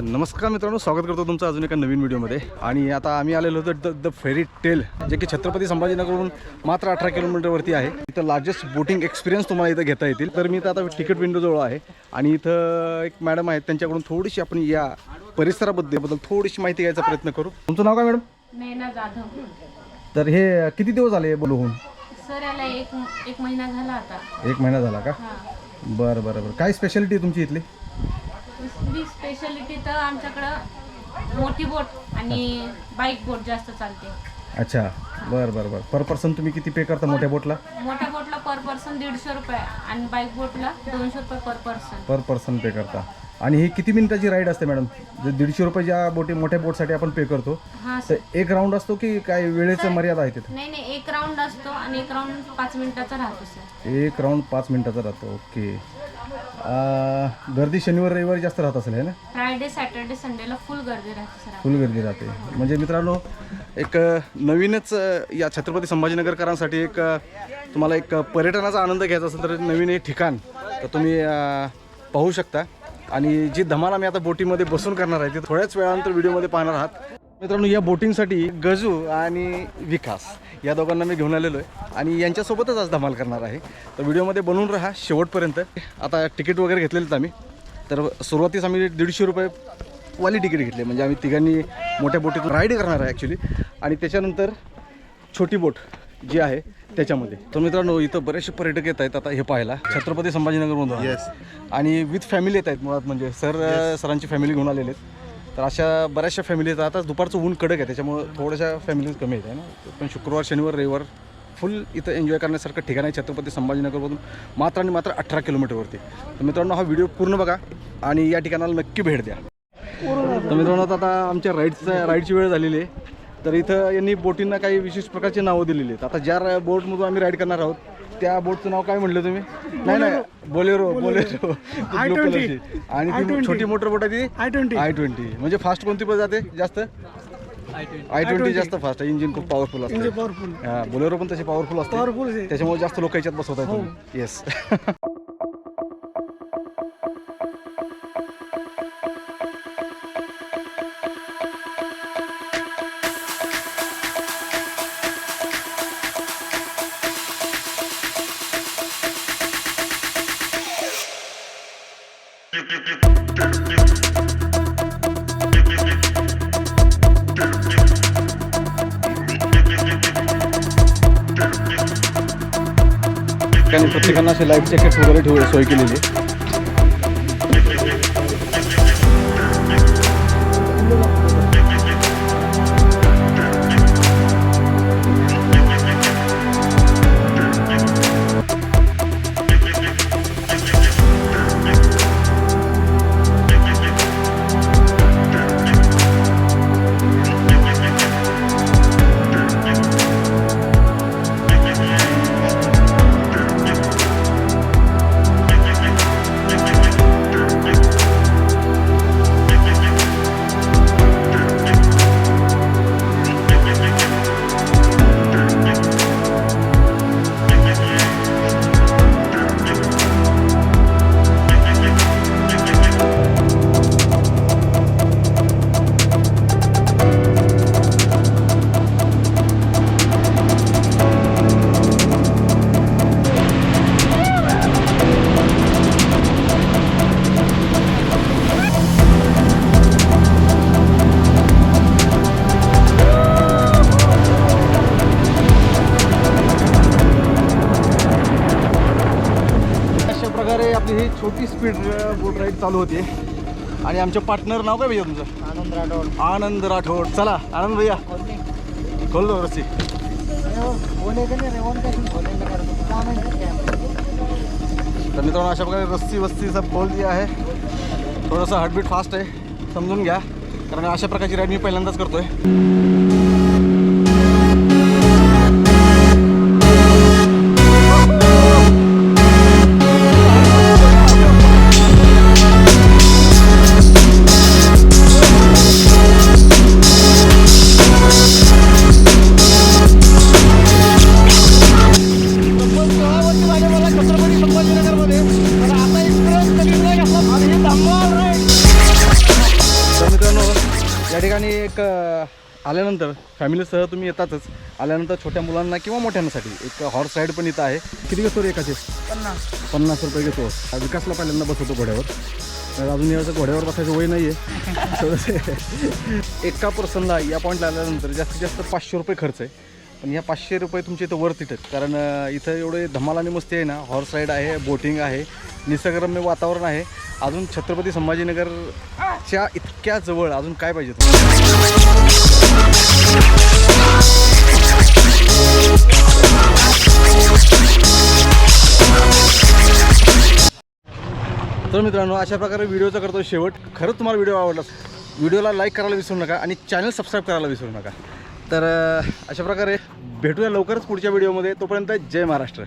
नमस्कार मित्रांनो स्वागत करतो तुमचं अजून एका नवीन व्हिडिओमध्ये. आणि आता आम्ही आलेलो होतो द द फेरी टेल जे की छत्रपती संभाजीनगरवरून मात्र अठरा किलोमीटरवरती आहे. इथं लार्जेस्ट बोटिंग एक्सपिरियन्स तुम्हाला इथं घेता येतील. तर मी इथं आता तिकीट विंडोजवळ आहे. आणि इथं एक मॅडम आहेत त्यांच्याकडून थोडीशी आपण या परिसराबद्दल बद्दल थोडीशी माहिती घ्यायचा प्रयत्न करू. तुमचं नाव काय मॅडम नैना जाधव. तर हे किती दिवस झाले बोलू होऊन? सर याला एक एक महिना झाला आता. एक महिना झाला का? बरं बरं बरं. काय स्पेशालिटी तुमची इथली? दुसरी स्पेशालिटी तर आमच्याकडं मोठी बोट आणि बाईक बोट जास्त चालते. अच्छा बरं बरं बरं. पर पर्सन तुम्ही किती पे करता मोठ्या बोटला मोठ्या बोटला पर पर्सन दीडशे रुपये आणि बाईक बोटला दोनशे रुपये पर पर्सन पर पर्सन पे करता. आणि ही किती मिनिटाची राईड असते मॅडम जे दीडशे रुपये ज्या बोटी मोठ्या बोटसाठी आपण पे करतो हा तर एक राऊंड असतो की काय वेळेचं मर्यादा आहे तिथे? नाही नाही एक राऊंड असतो आणि एक राऊंड पाच मिनिटाचा राहतो सर एक राऊंड पाच मिनिटाचा राहतो ओके गर्दी शनिवार रविवारी जास्त राहत असेल है ना? फ्रायडे सॅटर्डे संडेला फुल गर्दी राहते सर फुल गर्दी राहते. म्हणजे मित्रांनो एक नवीनच या छत्रपती संभाजीनगरकरांसाठी एक तुम्हाला एक पर्यटनाचा आनंद घ्यायचा असेल तर नवीन हे ठिकाण तर तुम्ही पाहू शकता. आणि जी धमाल आम्ही आता बोटीमध्ये बसून करणार आहे ती थोड्याच वेळानंतर व्हिडिओमध्ये पाहणार आहात. मित्रांनो या बोटिंगसाठी गजू आणि विकास या दोघांना मी घेऊन आलेलो आहे आणि यांच्यासोबतच आज धमाल करणार आहे. तर व्हिडिओमध्ये बनवून राहा शेवटपर्यंत. आता तिकीट वगैरे घेतलेलेत आम्ही. तर सुरुवातीस आम्ही दीडशे रुपये वाली तिकीट घेतले. म्हणजे आम्ही तिघांनी मोठ्या बोटीतून राईड करणार आहे ॲक्च्युली आणि त्याच्यानंतर छोटी बोट जी आहे त्याच्यामध्ये. तर मित्रांनो इथं बरेचसे पर्यटक येत आहेत आता हे पाहायला. छत्रपती संभाजीनगरमधून येस आणि विथ फॅमिली येत आहेत मुळात. म्हणजे सर सरांची फॅमिली घेऊन आलेले आहेत. तर अशा बऱ्याचशा फॅमिलीज आता दुपारचं ऊन कडक आहे त्याच्यामुळं थोड्याशा फॅमिलीज कमी येत आहे ना? पण शुक्रवार शनिवार रविवार फुल इथं एन्जॉय करण्यासारखं ठिकाण आहे छत्रपती संभाजीनगरमधून मात्र आणि मात्र अठरा किलोमीटरवरती तर मित्रांनो हा व्हिडिओ पूर्ण बघा आणि या ठिकाणाला नक्की भेट द्या. तर मित्रांनो आता आमच्या राईडचा राईडची वेळ झालेली आहे. तर इथं यांनी बोटींना काही विशिष्ट प्रकारची नावं दिलेली आहेत. आता ज्या बोटमधून आम्ही राईड करणार आहोत त्या बोटचं नाव काय म्हटलं तुम्ही? नाही नाही. Bolero Bolero. ब्लू कलरची आणि ती छोटी मोटर बोट आहे ती? I twenty. I twenty. म्हणजे फास्ट कोणती पण जाते? जास्त? आय ट्वेंटी जास्त फास्ट आहे. इंजिन खूप पॉवरफुल असते. पॉवरफुल हा बोलेरो पण तशी पॉवरफुल असते. पॉवरफुल त्याच्यामुळे जास्त लोक याच्यात बसवत आहेत येस ठिकाणी प्रत्येकांना असे लाईफ जॅकेट वगैरे ठेवू सोय केलेली छोटी स्पीड बोट राईड चालू होती. आणि आमचे पार्टनर नाव काय भैया तुमचं? आनंद राठोड. आनंद राठोड. चला आनंद भैया. खोल दो रस्सी. आहे तर मित्रांनो अशा प्रकारे रस्सी वस्सी सब खोल दिया आहे. थोडंसं हार्टबीट फास्ट आहे समजून घ्या. कारण अशा प्रकारची राईड मी पहिल्यांदाच करतोय. अ, आल्यानंतर फॅमिलीसह तुम्ही येतातच. आल्यानंतर छोट्या मुलांना किंवा मोठ्यांसाठी एक हॉर्स राईड पण इथं आहे. किती घेतो रे एकाचे? पन्नास. पन्नास रुपये घेतो. हा विकासला पहिल्यांदा बसवतो घोड्यावर. अजून याचं घोड्यावर बसायचं वय नाही आहे एका पर्सनला या पॉईंटला आल्यानंतर जास्तीत जास्त पाचशे रुपये खर्च आहे. पण या पाचशे रुपये तुमचे इथं वरती इटच कारण इथं एवढे धमाल आणि मस्ती आहे ना हॉर्स राईड आहे बोटिंग आहे निसर्गरम्य वातावरण आहे. अजून छत्रपती संभाजीनगरच्या इतक्या जवळ अजून काय पाहिजे तर मित्रांनो अशा प्रकारे व्हिडिओचा करतो शेवट. खरंच तुम्हाला व्हिडिओ आवडला व्हिडिओला लाईक करायला विसरू नका आणि चॅनल सबस्क्राईब करायला विसरू नका. तर अशा प्रकारे भेटूया लवकरच पुढच्या व्हिडिओमध्ये. तोपर्यंत जय महाराष्ट्र.